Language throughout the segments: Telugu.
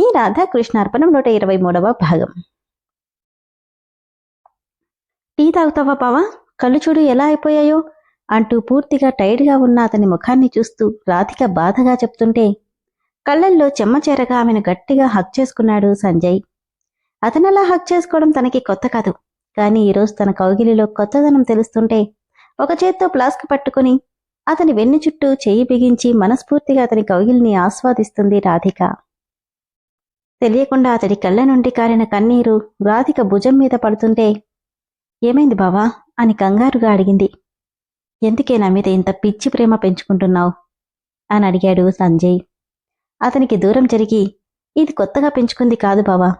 ఈ రాధాకృష్ణార్పణం నూట ఇరవై మూడవ భాగం. టీ తాగుతావా పావా కళ్ళు చూడు ఎలా అయిపోయాయో? అంటూ పూర్తిగా టైర్డ్గా ఉన్న అతని ముఖాన్ని చూస్తూ రాధిక బాధగా చెప్తుంటే కళ్ళల్లో చెమ్మచేరగా ఆమెను గట్టిగా హక్ చేసుకున్నాడు సంజయ్. అతనలా హక్ చేసుకోవడం తనకి కొత్త కాదు. కానీ ఈరోజు తన కౌగిలిలో కొత్తదనం తెలుస్తుంటే ఒక చేత్తో ప్లాస్క్ పట్టుకుని అతని వెన్ను చుట్టూ చెయ్యి బిగించి మనస్ఫూర్తిగా అతని కౌగిలిని ఆస్వాదిస్తుంది రాధిక. తెలియకుండా అతడి కళ్ళ నుండి కారిన కన్నీరు రాధిక భుజం మీద పడుతుంటే ఏమైంది బావా? అని కంగారుగా అడిగింది. ఎందుకే నా మీద ఇంత పిచ్చి ప్రేమ పెంచుకుంటున్నావు? అని అడిగాడు సంజయ్. అతనికి దూరం జరిగి ఇది కొత్తగా పెంచుకుంది కాదు బావా.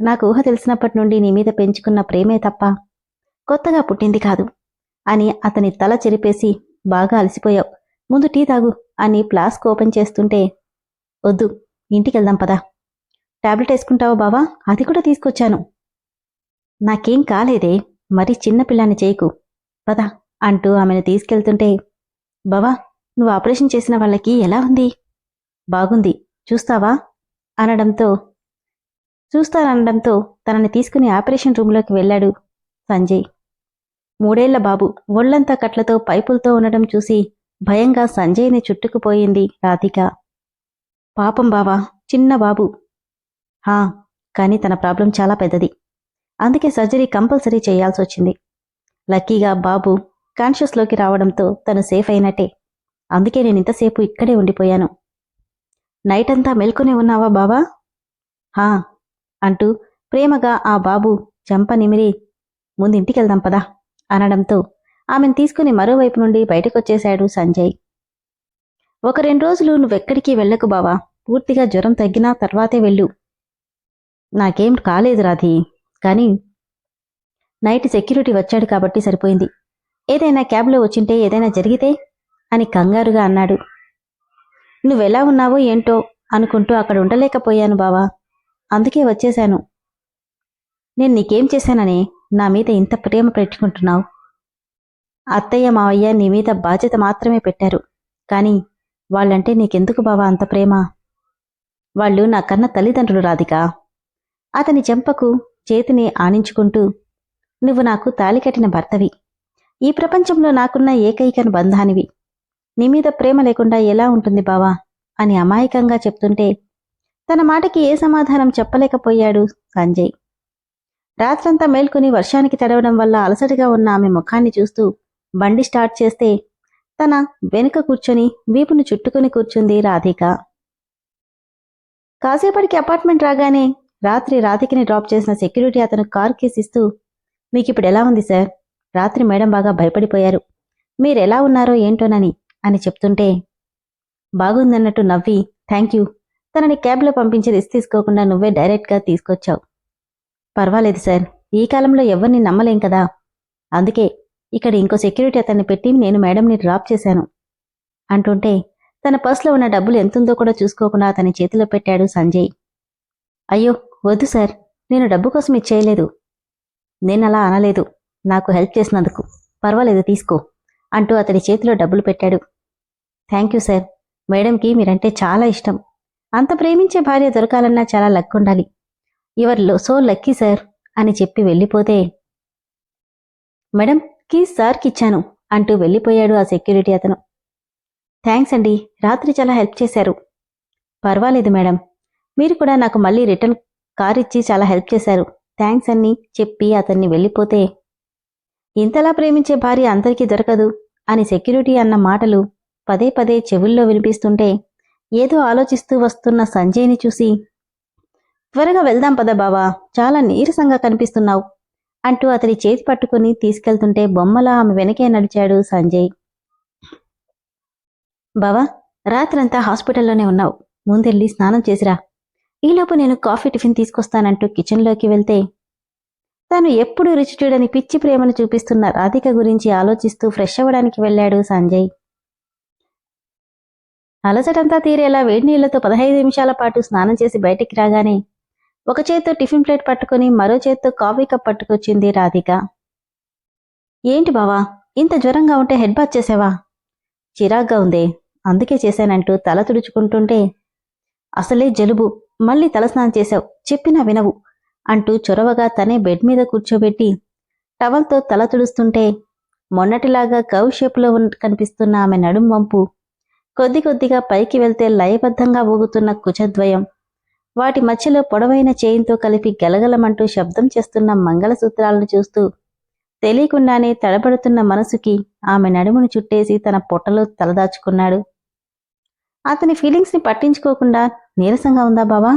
నాకు ఊహ తెలిసినప్పటి నుండి నీ మీద పెంచుకున్న ప్రేమే తప్ప కొత్తగా పుట్టింది కాదు అని అతని తల చెరిపేసి బాగా అలసిపోయావు. ముందు టీ తాగు అని ఫ్లాస్క్ ఓపెన్ చేస్తుంటే వద్దు ఇంటికెళ్దాం పదా. టాబ్లెట్ వేసుకుంటావా బావా? అది కూడా తీసుకొచ్చాను. నాకేం కాలేదే. మరి చిన్నపిల్లాన్ని చేయకు. పద అంటూ ఆమెను తీసుకెళ్తుంటే బావా నువ్వు ఆపరేషన్ చేసిన వాళ్ళకి ఎలా ఉంది? బాగుంది. చూస్తావా? అనడంతో చూస్తానడంతో తనని తీసుకుని ఆపరేషన్ రూంలోకి వెళ్ళాడు సంజయ్. మూడేళ్ళ బాబు ఒళ్ళంతా కట్లతో పైపులతో ఉండడం చూసి భయంగా సంజయ్ని చుట్టుకుపోయింది రాధిక. పాపం బావా చిన్న బాబు హా కానీ తన ప్రాబ్లం చాలా పెద్దది. అందుకే సర్జరీ కంపల్సరీ చేయాల్సి వచ్చింది లక్కీగా బాబు కాన్షియస్లోకి రావడంతో తను సేఫ్ అయినట్టే. అందుకే నేను ఇంతసేపు ఇక్కడే ఉండిపోయాను. నైట్ అంతా మెల్కొనే ఉన్నావా బావా? హా అంటూ ప్రేమగా ఆ బాబు చెంప నిమిరి ముందు ఇంటికెళ్దాం పదా అనడంతో ఆమెను తీసుకుని మరోవైపు నుండి బయటకొచ్చేశాడు సంజయ్. ఒక రెండు రోజులు నువ్వెక్కడికి వెళ్ళకు బావా పూర్తిగా జ్వరం తగ్గినా తర్వాతే వెళ్ళు. నాకేం కాలేదు రాధి. కానీ నైట్ సెక్యూరిటీ వచ్చాడు కాబట్టి సరిపోయింది. ఏదైనా క్యాబ్లో వచ్చింటే ఏదైనా జరిగితే అని కంగారుగా అన్నాడు. నువ్వెలా ఉన్నావో ఏంటో అనుకుంటూ అక్కడ ఉండలేకపోయాను బావా. అందుకే వచ్చేశాను. నేను నీకేం చేశానని నా మీద ఇంత ప్రేమ పెట్టుకుంటున్నావు? అత్తయ్య మావయ్య నీ మీద బాధ్యత మాత్రమే పెట్టారు. కానీ వాళ్ళంటే నీకెందుకు బావా అంత ప్రేమ? వాళ్ళు నా కన్న తల్లిదండ్రులు రాధికా. అతని చెంపకు చేతిని ఆనించుకుంటూ నువ్వు నాకు తాలికట్టిన భర్తవి. ఈ ప్రపంచంలో నాకున్న ఏకైక బంధానివి. నీ మీద ప్రేమ లేకుండా ఎలా ఉంటుంది బావా? అని అమాయకంగా చెప్తుంటే తన మాటకి ఏ సమాధానం చెప్పలేకపోయాడు సంజయ్. రాత్రంతా మేల్కొని వర్షానికి తడవడం వల్ల అలసటగా ఉన్న ఆమె ముఖాన్ని చూస్తూ బండి స్టార్ట్ చేస్తే తన వెనుక కూర్చొని వీపును చుట్టుకుని కూర్చుంది రాధిక. కాసేపటికి అపార్ట్మెంట్ రాగానే రాత్రి రాధికని డ్రాప్ చేసిన సెక్యూరిటీ అతను కార్ కేసిస్తూ ఇస్తూ మీకు ఇప్పుడు ఎలా ఉంది సార్? రాత్రి మేడం బాగా భయపడిపోయారు. మీరెలా ఉన్నారో ఏంటోనని అని చెప్తుంటే బాగుందన్నట్టు నవ్వి థ్యాంక్ యూ. తనని క్యాబ్లో పంపించి రిస్క్ తీసుకోకుండా నువ్వే డైరెక్ట్గా తీసుకొచ్చావు. పర్వాలేదు సార్. ఈ కాలంలో ఎవరిని నమ్మలేం కదా. అందుకే ఇక్కడ ఇంకో సెక్యూరిటీ అతన్ని పెట్టి నేను మేడంని డ్రాప్ చేశాను. అంటుంటే తన పర్స్లో ఉన్న డబ్బులు ఎంతుందో కూడా చూసుకోకుండా అతని చేతిలో పెట్టాడు సంజయ్. అయ్యో వద్దు సార్ నేను డబ్బు కోసం ఇచ్చేయలేదు నేను అలా అనలేదు నాకు హెల్ప్ చేసినందుకు. పర్వాలేదు తీసుకో అంటూ అతడి చేతిలో డబ్బులు పెట్టాడు. థ్యాంక్ యూ సార్ మేడంకి మీరంటే చాలా ఇష్టం. అంత ప్రేమించే భార్య దొరకాలన్నా చాలా లక్ ఉండాలి. యువర్లో సో లక్కీ సార్ అని చెప్పి వెళ్ళిపోతే మేడం కీస్ సార్కి ఇచ్చాను అంటూ వెళ్ళిపోయాడు ఆ సెక్యూరిటీ అతను. థ్యాంక్స్ అండి రాత్రి చాలా హెల్ప్ చేశారు. పర్వాలేదు మేడం మీరు కూడా నాకు మళ్ళీ రిటర్న్ కార్ ఇచ్చి చాలా హెల్ప్ చేశారు. థ్యాంక్స్ అన్ని చెప్పి అతన్ని వెళ్ళిపోతే ఇంతలా ప్రేమించే భార్య అందరికీ దొరకదు అని సెక్యూరిటీ అన్న మాటలు పదే పదే చెవుల్లో వినిపిస్తుంటే ఏదో ఆలోచిస్తూ వస్తున్న సంజయ్ని చూసి త్వరగా వెళ్దాం పద బావా చాలా నీరసంగా కనిపిస్తున్నావు అంటూ అతడి చేతి పట్టుకుని తీసుకెళ్తుంటే బొమ్మలా ఆమె వెనకే నడిచాడు సంజయ్. బావా రాత్రంతా హాస్పిటల్లోనే ఉన్నావు. ముందెళ్ళి స్నానం చేసిరా. ఈలోపు నేను కాఫీ టిఫిన్ తీసుకొస్తానంటూ కిచెన్లోకి వెళ్తే తను ఎప్పుడు రుచి చూడని పిచ్చి ప్రేమను చూపిస్తున్న రాధిక గురించి ఆలోచిస్తూ ఫ్రెష్ అవ్వడానికి వెళ్ళాడు సంజయ్. అలసటంతా తీరేలా వేడి నీళ్ళతో పదహైదు నిమిషాల పాటు స్నానం చేసి బయటికి రాగానే ఒక చేత్తో టిఫిన్ ప్లేట్ పట్టుకుని మరో చేత్తో కాఫీ కప్ పట్టుకొచ్చింది రాధిక. ఏంటి బావా ఇంత జ్వరంగా ఉంటే హెడ్ బాత్ చేసావా? చిరాగ్గా ఉందే అందుకే చేశానంటూ తల తుడుచుకుంటుంటే అసలే జలుబు. మళ్ళీ తలస్నానం చేశావు. చెప్పినా వినవు అంటూ చొరవగా తనే బెడ్ మీద కూర్చోబెట్టి టవల్తో తల తుడుస్తుంటే మొన్నటిలాగా కవ్ షేప్లో కనిపిస్తున్న ఆమె నడుం వంపు కొద్ది కొద్దిగా పైకి వెళ్తే లయబద్ధంగా ఊగుతున్న కుచద్వయం వాటి మధ్యలో పొడవైన చేయింతో కలిపి గలగలమంటూ శబ్దం చేస్తున్న మంగళసూత్రాలను చూస్తూ తెలియకుండానే తడబడుతున్న మనసుకి ఆమె నడుమును చుట్టేసి తన పొట్టలో తలదాచుకున్నాడు. అతని ఫీలింగ్స్ని పట్టించుకోకుండా నీరసంగా ఉందా బావా?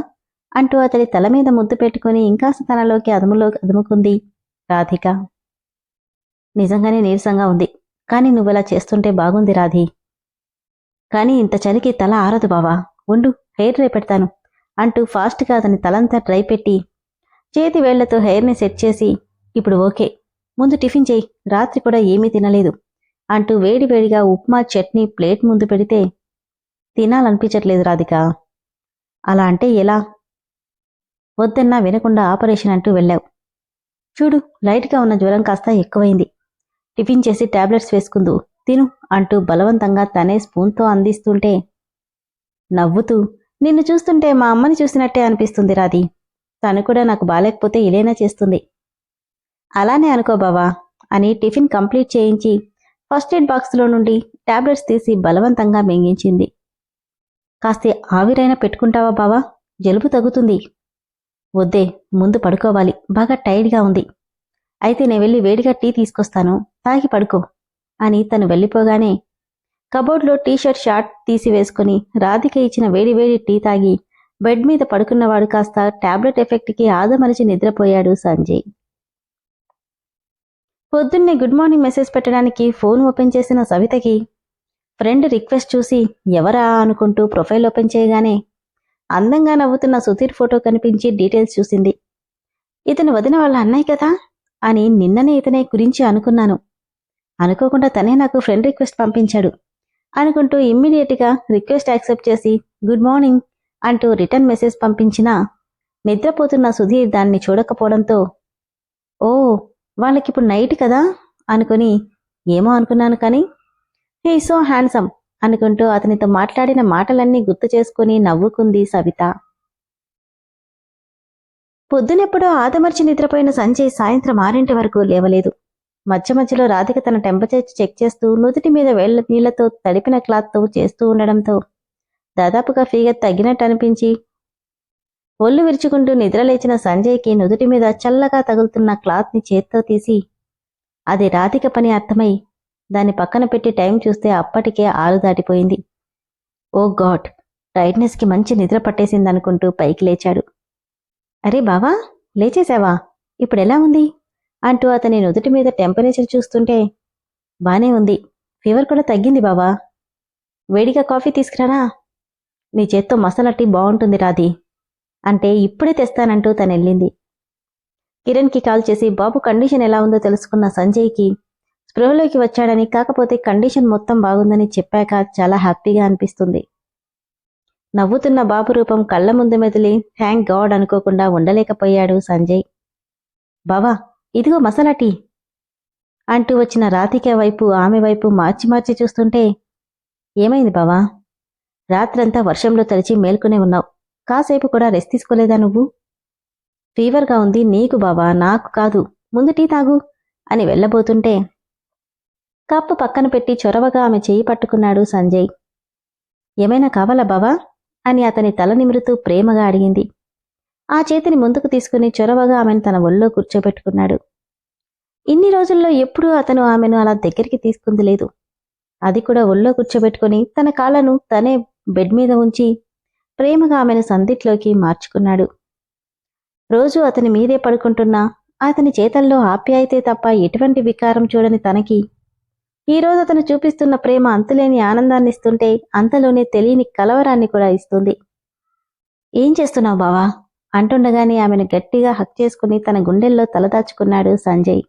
అంటూ అతడి తల మీద ముద్దు పెట్టుకుని ఇంకాస్త తనలోకి అదుములో అదుముకుంది రాధిక. నిజంగానే నీరసంగా ఉంది. కానీ నువ్వలా చేస్తుంటే బాగుంది రాధి. కానీ ఇంత చలికి తల ఆరదు బావా. ఉండు హెయిర్ డ్రై పెడతాను అంటూ ఫాస్ట్గా అతని తలంతా డ్రై పెట్టి చేతి వేళ్ళతో హెయిర్ని సెట్ చేసి ఇప్పుడు ఓకే ముందు టిఫిన్ చేయి రాత్రి కూడా ఏమీ తినలేదు అంటూ వేడివేడిగా ఉప్మా చట్నీ ప్లేట్ ముందు పెడితే తినాలనిపించట్లేదు రాధిక. అలా అంటే ఎలా? వద్దన్నా వినకుండా ఆపరేషన్ అంటూ వెళ్ళావు. చూడు లైట్గా ఉన్న జ్వరం కాస్త ఎక్కువైంది. టిఫిన్ చేసి టాబ్లెట్స్ వేసుకుందు తిను అంటూ బలవంతంగా తనే స్పూన్తో అందిస్తుంటే నవ్వుతూ నిన్ను చూస్తుంటే మా అమ్మని చూసినట్టే అనిపిస్తుంది రాది తను కూడా నాకు బాలేకపోతే ఇలేనా చేస్తుంది. అలానే అనుకో బావా అని టిఫిన్ కంప్లీట్ చేయించి ఫస్ట్ ఎయిడ్ బాక్స్లో నుండి టాబ్లెట్స్ తీసి బలవంతంగా మింగించింది. కాస్త ఆవిరైనా పెట్టుకుంటావా బావా? జలుబు తగ్గుతుంది. వద్దే ముందు పడుకోవాలి. బాగా టైర్డ్గా ఉంది. అయితే నేను వెళ్ళి వేడిగా టీ తీసుకొస్తాను. తాగి పడుకో అని తను వెళ్ళిపోగానే కబోర్డ్లో టీషర్ట్ షార్ట్ తీసి వేసుకుని రాధిక ఇచ్చిన వేడివేడి టీ తాగి బెడ్ మీద పడుకున్నవాడు కాస్త టాబ్లెట్ ఎఫెక్ట్కి ఆదమరిచి నిద్రపోయాడు సంజయ్. పొద్దున్నే గుడ్ మార్నింగ్ మెసేజ్ పెట్టడానికి ఫోన్ ఓపెన్ చేసిన సవితకి ఫ్రెండ్ రిక్వెస్ట్ చూసి ఎవరా అనుకుంటూ ప్రొఫైల్ ఓపెన్ చేయగానే అందంగా నవ్వుతున్న సుధీర్ ఫోటో కనిపించి డీటెయిల్స్ చూసింది. ఇతను వదిన వాళ్ళ అన్నయ్య కదా? అని నిన్ననే ఇతనే గురించి అనుకున్నాను. అనుకోకుండా తనే నాకు ఫ్రెండ్ రిక్వెస్ట్ పంపించాడు. అనుకుంటూ ఇమ్మీడియట్గా రిక్వెస్ట్ యాక్సెప్ట్ చేసి గుడ్ మార్నింగ్ అంటూ రిటర్న్ మెసేజ్ పంపించినా నిద్రపోతున్న సుధీర్ దాన్ని చూడకపోవడంతో ఓ వాళ్ళకిప్పుడు నైట్ కదా? అనుకుని ఏమో అనుకున్నాను కానీ హే సో హ్యాండ్సమ్ అనుకుంటూ అతనితో మాట్లాడిన మాటలన్నీ గుర్తు చేసుకుని నవ్వుకుంది సవిత. పొద్దునెప్పుడో ఆదమర్చి నిద్రపోయిన సంజయ్ సాయంత్రం ఆరింటి వరకు లేవలేదు. మధ్య మధ్యలో రాధిక తన టెంపరేచర్ చెక్ చేస్తూ నుదుటి మీద వేళ్ళ నీళ్ళతో తడిపిన క్లాత్తో చేస్తూ ఉండడంతో దాదాపుగా ఫీగర్ తగ్గినట్టు అనిపించి ఒళ్ళు విరుచుకుంటూ నిద్రలేచిన సంజయ్కి నుదుటి మీద చల్లగా తగులుతున్న క్లాత్ని చేత్తో తీసి అది రాధిక పని అర్థమై దాన్ని పక్కన పెట్టి టైం చూస్తే అప్పటికే ఆరు దాటిపోయింది. ఓ గాడ్! టైట్నెస్కి మంచి నిద్ర పట్టేసిందనుకుంటూ పైకి లేచాడు. అరే బావా లేచేశావా? ఇప్పుడెలా ఉంది? అంటూ అతని నుదుటి మీద టెంపరేచర్ చూస్తుంటే బానే ఉంది. ఫీవర్ కూడా తగ్గింది బావా. వేడిగా కాఫీ తీసుకురానా? నీ చేత్తో మసాలా టీ బాగుంటుంది రాది అంటే ఇప్పుడే తెస్తానంటూ తనెళ్ళింది. కిరణ్కి కాల్ చేసి బాబు కండిషన్ ఎలా ఉందో తెలుసుకున్న సంజయ్కి స్పృహలోకి వచ్చాడని కాకపోతే కండిషన్ మొత్తం బాగుందని చెప్పాక చాలా హ్యాపీగా అనిపిస్తుంది. నవ్వుతున్న బాబు రూపం కళ్ళ ముందు మెదిలి థ్యాంక్ గాడ్ అనుకోకుండా ఉండలేకపోయాడు సంజయ్. బావా ఇదిగో మసాలా టీ అంటూ వచ్చిన రాధిక వైపు ఆమె వైపు మార్చి మార్చి చూస్తుంటే ఏమైంది బావా? రాత్రంతా వర్షంలో తడిచి మేల్కొనే ఉన్నావు. కాసేపు కూడా రెస్ట్ తీసుకోలేదా నువ్వు? ఫీవర్గా ఉంది నీకు బావా నాకు కాదు. ముందు టీ తాగు అని వెళ్ళబోతుంటే కప్పు పక్కన పెట్టి చొరవగా ఆమె చేయి పట్టుకున్నాడు సంజయ్. ఏమైనా కావాలా బావా? అని అతని తల నిమురుతూ ప్రేమగా అడిగింది. ఆ చేతిని ముందుకు తీసుకుని చొరవగా ఆమెను తన ఒళ్ళో కూర్చోబెట్టుకున్నాడు. ఇన్ని రోజుల్లో ఎప్పుడూ అతను ఆమెను అలా దగ్గరికి తీసుకుంది లేదు. అది కూడా ఒళ్ళో కూర్చోబెట్టుకుని తన కాళ్ళను తనే బెడ్ మీద ఉంచి ప్రేమగా ఆమెను సందిట్లోకి మార్చుకున్నాడు. రోజు అతని మీదే పడుకుంటున్నా అతని చేతల్లో ఆప్యాయతే తప్ప ఎటువంటి వికారం చూడని తనకి ఈ రోజు అతను చూపిస్తున్న ప్రేమ అంతులేని ఆనందాన్ని ఇస్తుంటే అంతలోనే తెలియని కలవరాన్ని కూడా ఇస్తుంది. ఏం చేస్తున్నావు బావా? అంటుండగానే ఆమెను గట్టిగా హక్ చేసుకుని తన గుండెల్లో తలదాచుకున్నాడు సంజయ్.